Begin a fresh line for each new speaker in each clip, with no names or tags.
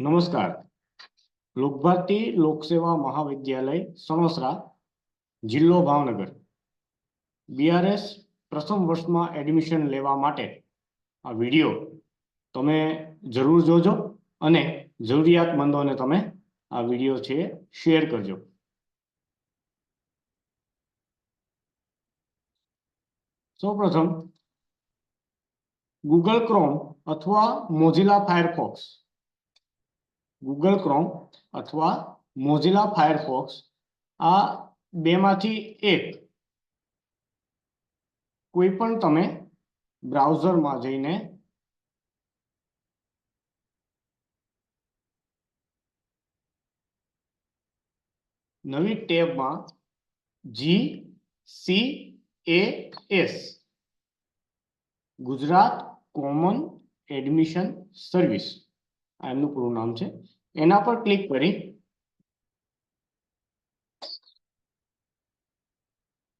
નમસ્કાર. લોકભારતી લોકસેવા મહાવિદ્યાલય સણોસરા જિલ્લો ભાવનગર. બીઆરએસ પ્રથમ વર્ષમાં એડમિશન લેવા માટે આ વીડિયો તમે જરૂર જોજો અને જરૂરિયાતમંદોને તમે આ વીડિયો છે શેર કરજો. સૌપ્રથમ ગૂગલ ક્રોમ અથવા મોઝિલા ફાયરફોક્સ ગૂગલ ક્રોમ અથવા મોઝિલા ફાયરફોક્સ આ બેમાંથી એક કોઈ પણ તમે બ્રાઉઝરમાં જઈને નવી ટેબમાં G C A S Gujarat common admission service આ એમનું પૂરું નામ છે. એના પર ક્લિક કરી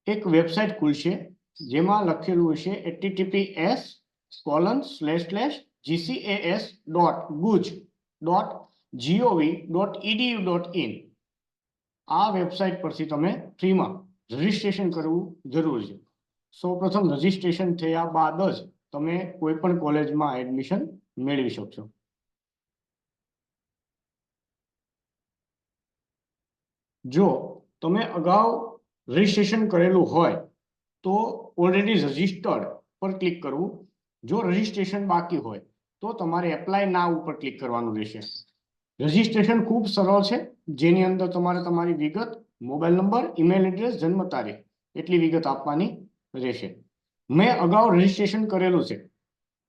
એક વેબસાઇટ ખુલશે, જેમાં લખેલું હશે HTTP S colon slash slash GCS dot guj dot GOV dot EDU dot in આ વેબસાઇટ પરથી તમે ફ્રીમાં રજીસ્ટ્રેશન કરવું જરૂર છે. સૌપ્રથમ રજીસ્ટ્રેશન થયા બાદ જ તમે કોઈ પણ કોલેજમાં એડમિશન મેળવી શકશો. જો તમે અગાઉ રજીસ્ટ્રેશન કરેલું હોય, તો ઓલરેડી રજિસ્ટર્ડ પર ક્લિક કરવું. જો રજીસ્ટ્રેશન બાકી હોય, તો તમારે એપ્લાય ના ઉપર ક્લિક કરવાનું રહેશે. રજીસ્ટ્રેશન ખૂબ સરળ છે, જેની અંદર તમારે તમારી વિગત મોબાઈલ નંબર ઈમેલ એડ્રેસ જન્મ તારીખ એટલી વિગત આપવાની રહેશે. મેં અગાઉ રજીસ્ટ્રેશન કરેલું છે,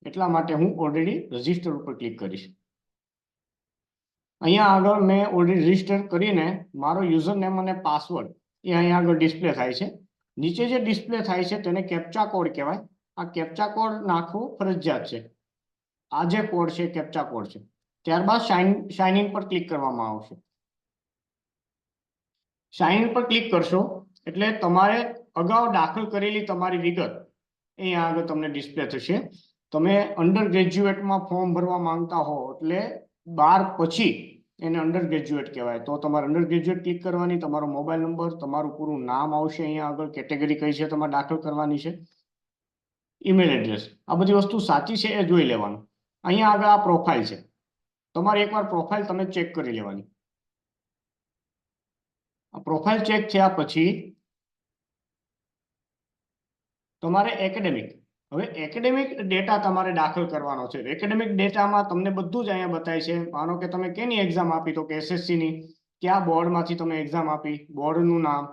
એટલા માટે હું ઓલરેડી રજિસ્ટર ઉપર ક્લિક કરીશ. અહીંયા આગળ મેં ઓલરેડી રજિસ્ટર કરીને મારો યુઝર નેમ અને પાસવર્ડ એ અહીંયા આગળ ડિસ્પ્લે થાય છે. નીચે જે ડિસ્પ્લે થાય છે તેને કેપ્ચા કોડ કહેવાય. આ કેપ્ચા કોડ નાખવો ફરજિયાત છે. આ જે કોડ છે કેપ્ચા કોડ છે. ત્યારબાદ સાઇન સાઇન ઇન પર ક્લિક કરવામાં આવશે. ઇન પર ક્લિક કરશો એટલે તમારે અગાઉ દાખલ કરેલી તમારી વિગત અહીંયા આગળ તમને ડિસ્પ્લે થશે. તમે અંડર ગ્રેજ્યુએટમાં ફોર્મ ભરવા માંગતા હો એટલે બાર પછી એને અંડર ગ્રેજ્યુએટ કહેવાય. તો તમારે અંડર ગ્રેજ્યુએટ ક્લિક કરવાની, તમારો મોબાઈલ નંબર તમારું પૂરું નામ આવશે અહીંયા આગળ કેટેગરી કઈ છે તમારે દાખલ કરવાની છે ઈમેલ એડ્રેસ આ બધી વસ્તુ સાચી છે એ જોઈ લેવાનું. અહીંયા આગળ આ પ્રોફાઇલ છે. તમારે એકવાર પ્રોફાઇલ તમે ચેક કરી લેવાની. આ પ્રોફાઇલ ચેક થયા પછી તમારે એકેડેમિક હવે એકેડેમિક ડેટા તમારે દાખલ કરવાનો છે. એકેડેમિક ડેટામાં તમને બધું જ અહીંયા બતાય છે. માનો કે તમે કેની એક્ઝામ આપી તો કે એસએસસીની કયા બોર્ડમાંથી તમે એક્ઝામ આપી? બોર્ડનું નામ?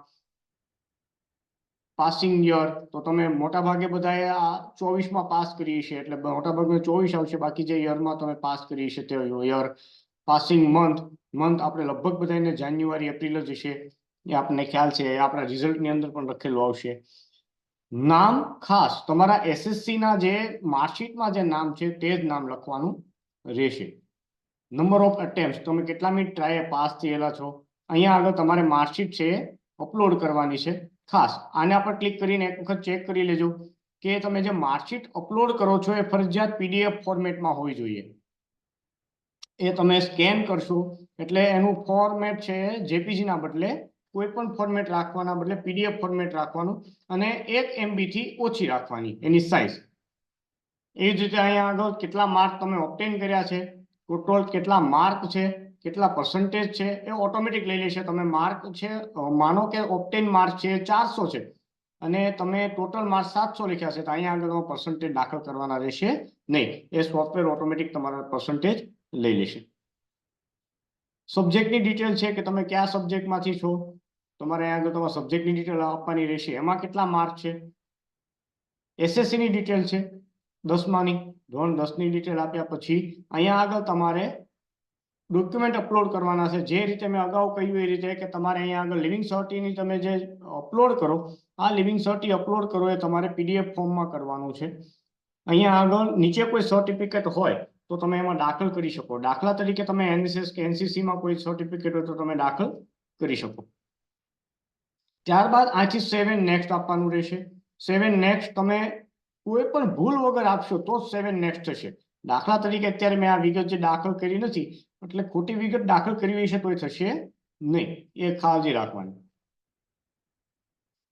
પાસિંગ યર તો તમે મોટા ભાગે બધાએ આ ચોવીસમાં પાસ કરી છે એટલે મોટાભાગે ચોવીસ આવશે. બાકી જે યરમાં તમે પાસ કરી છે તે યર પાસિંગ મંથ મંથ આપણે લગભગ બધાને જાન્યુઆરી એપ્રિલ જ હશે. એ આપણને ખ્યાલ છે. એ આપણા રિઝલ્ટની અંદર પણ લખેલું આવશે. નામ ખાસ તમારા એસએસસી ના જે માર્કશીટમાં જે નામ છે તે જ નામ લખવાનું રહેશે. નંબર ઓફ અટેમ્પ્ટ તમે કેટલા મિનિટ ટ્રાય પાસ થયેલા છો? અહીંયા આગળ તમારે માર્કશીટ છે અપલોડ કરવાની છે. ખાસ આના પર ક્લિક કરીને એક વખત ચેક કરી લેજો કે તમે જે માર્કશીટ અપલોડ કરો છો એ ફરજિયાત પીડીએફ ફોર્મેટમાં હોવી જોઈએ. એ તમે સ્કેન કરશો એટલે એનું ફોર્મેટ છે જેપીજી ના બદલે કોઈ પણ ફોર્મેટ રાખવાના બદલે પીડીએફ ફોર્મેટ રાખવાનું અને એક એમબી થી ઓછી રાખવાની, એની સાઇઝ એ જ રીતે અહીંયા આગળ કેટલા માર્ક તમે ઓપ્ટેન કર્યા છે ટોટલ કેટલા માર્ક છે, કેટલા પર્સન્ટેજ છે, એ ઓટોમેટિક લઈ લેશે. તમે માર્ક છે માનો કે ઓપ્ટેન માર્ક છે ચારસો છે, અને તમે ટોટલ માર્ક સાતસો લખ્યા છે, તો અહીંયા આગળ તમે પર્સન્ટેજ દાખલ કરવાના રહેશે નહીં. એ સોફ્ટવેર ઓટોમેટિક તમારા પર્સન્ટેજ લઈ લેશે. સબ્જેક્ટની ડિટેલ છે કે તમે કયા સબ્જેક્ટમાંથી છો? તમારે અહીંયા આગળ તમારા સબ્જેક્ટની ડિટેલ આપવાની રહેશે. એમાં કેટલા માર્ક છે? એસએસસીની ડિટેલ છે, દસમાની, ધોરણ દસની ડિટેલ આપ્યા પછી અહીંયા આગળ તમારે ડોક્યુમેન્ટ અપલોડ કરવાના છે. જે રીતે મેં અગાઉ કહ્યું એ રીતે કે તમારે અહીંયા આગળ લિવિંગ સર્ટીની તમે જે અપલોડ કરો, આ લિવિંગ સર્ટી અપલોડ કરો એ તમારે પીડીએફ ફોર્મમાં કરવાનું છે. અહીંયા આગળ નીચે કોઈ સર્ટિફિકેટ હોય તો તમે એમાં દાખલ કરી શકો. દાખલા તરીકે તમે એનએસએસ કે એનસીસીમાં કોઈ સર્ટિફિકેટ હોય તો તમે દાખલ કરી શકો. ત્યારબાદ આથી સેવન નેક્સ્ટ આપવાનું રહેશે. સેવન નેક્સ્ટ તમે કોઈ પણ ભૂલ વગર આપશો તો સેવન નેક્સ્ટ થશે. દાખલા તરીકે અત્યારે મેં આ વિગત જે દાખલ કરી નથી, એટલે ખોટી વિગત દાખલ કરવી હશે તો થશે નહીં. એ કાળજી રાખવાની.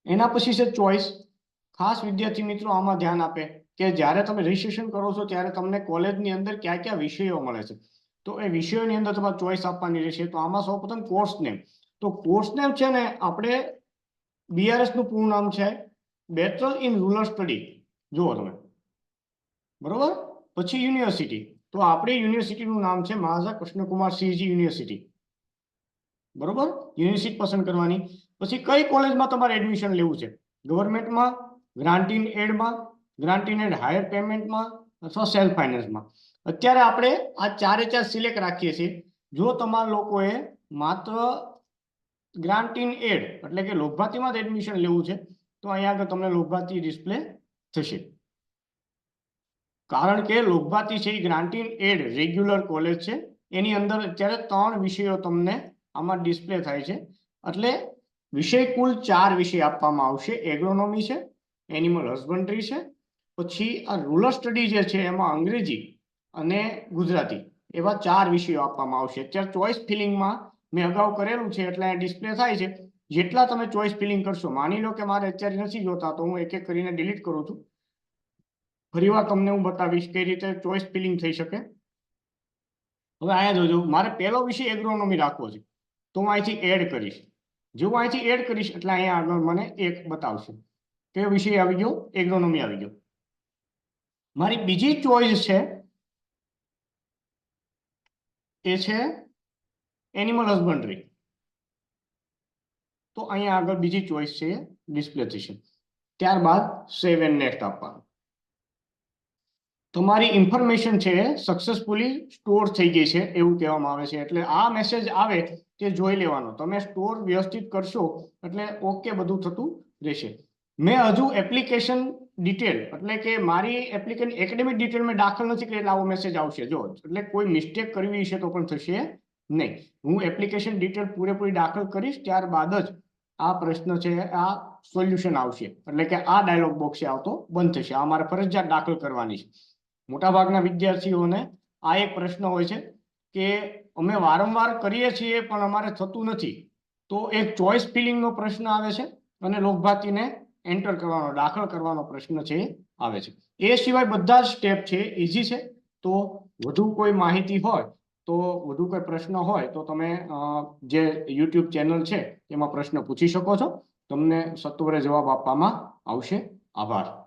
એના પછી છે ચોઈસ ખાસ વિદ્યાર્થી મિત્રો આમાં ધ્યાન આપે કે જ્યારે તમે રજીસ્ટ્રેશન કરો છો ત્યારે તમને કોલેજની અંદર કયા કયા વિષયો મળે છે. તો એ વિષયોની અંદર તમારે ચોઈસ આપવાની રહેશે. તો આમાં સૌપ્રથમ કોર્સ નેમ તો કોર્સ નેમ છે ને આપણે બીઆરએસનું પૂર્ણ નામ છે બેચલર ઇન રૂરલ સ્ટડી જુઓ તમે. બરોબર? પછી યુનિવર્સિટી તો આપણી યુનિવર્સિટીનું નામ છે મહારાજા કૃષ્ણકુમાર સિંહજી યુનિવર્સિટી બરોબર? યુનિવર્સિટી પસંદ કરવાની. પછી કઈ કોલેજમાં તમારે એડમિશન લેવું છે? ગવર્મેન્ટમાં ગ્રાન્ટ ઇન એડમાં ગ્રાન્ટ ઇન એડ હાયર પેમેન્ટમાં અથવા સેલ્ફ ફાઇનાન્સમાં અત્યારે આપણે આ ચારે ચાર સિલેક્ટ રાખીએ છીએ. જો તમારા લોકોએ માત્ર ગ્રાન્ટ ઇન એડ, એટલે કે લોકભાતીમાં જ એડમિશન લેવું છે, તો અહીંયા આગળ તમને લોકભાતી ડિસ્પ્લે થશે. કારણ કે લોકભાતી છે એ grant in aid regular college છે, એની અંદર અત્યારે ત્રણ વિષયો તમને આમાં ડિસ્પ્લે થાય છે. એટલે વિષય કુલ ચાર વિષય આપવામાં આવશે એગ્રોનોમી છે એનિમલ હસબન્ડરી છે, પછી આ રૂરલ સ્ટડી જે છે એમાં અંગ્રેજી અને ગુજરાતી, એવા ચાર વિષયો આપવામાં આવશે. અત્યારે ચોઇસ ફિલિંગમાં મેં અગાઉ કરેલું છે એટલે ડિસ્પ્લે થાય છે. જેટલા તમે ચોઇસ ફિલિંગ કરશો, માની લો કે મારે અત્યારે નથી જોતા, તો હું એક એક કરીને ડિલીટ કરું છું. ફરીવાર તમને હું બતાવીશ કઈ રીતે ચોઇસ ફિલિંગ થઈ શકે. હવે અહીંયા જોજો, મારે પહેલો વિષય એગ્રોનોમી રાખવો છે. તો હું અહીંથી એડ કરીશ. જો હું અહીંથી એડ કરીશ, એટલે અહીંયા આગળ મને એક બતાવશે. કયો વિષય આવી ગયો? એગ્રોનોમી આવી ગયો. મારી બીજી ચોઈસ છે, એ છે એનિમલ હસબન્ડરી તો અહીંયા આગળ બીજી ચોઈસ છે ડિસ્પ્લે થશે ત્યારબાદ સેવ એન્ડ નેક્સ્ટ આપવાનું. તમારી ઇન્ફોર્મેશન છે સક્સેસફુલી સ્ટોર થઈ ગઈ છે એવું કહેવામાં આવે છે. એટલે આ મેસેજ આવે તે જોઈ લેવાનો. તમે સ્ટોર વ્યવસ્થિત કરશો એટલે ઓકે બધું થતું રહેશે. મેં હજુ એપ્લિકેશન ડિટેલ એટલે કે મારી એપ્લિકેશન એકેડેમિક ડિટેલ મેં દાખલ નથી કરી એટલે આવો મેસેજ આવશે. જો એટલે કોઈ મિસ્ટેક કરવી છે તો પણ થશે નહીં. હું એપ્લિકેશન ડિટેલ પૂરેપૂરી દાખલ કરીશ ત્યારબાદ જ આ પ્રશ્ન છે, આ સોલ્યુશન આવશે. એટલે કે આ ડાયલોગ બોક્સ આવતો બંધ થશે. આ મારે ફરજિયાત દાખલ કરવાની છે. મોટાભાગના વિદ્યાર્થીઓને આ એક પ્રશ્ન હોય છે કે અમે વારંવાર કરીએ છીએ, પણ અમારે થતું નથી. તો એક ચોઇસ ફિલિંગનો પ્રશ્ન આવે છે અને લોકભાતીને એન્ટર કરવાનો, દાખલ કરવાનો પ્રશ્ન છે, આવે છે. એ સિવાય બધા જ સ્ટેપ છે ઇઝી છે. તો વધુ કોઈ માહિતી હોય તો વધુ કોઈ પ્રશ્ન હોય તો તમે જે યુટ્યુબ ચેનલ છે, એમાં પ્રશ્ન પૂછી શકો છો. તમને સત્વરે જવાબ આપવામાં આવશે. આભાર.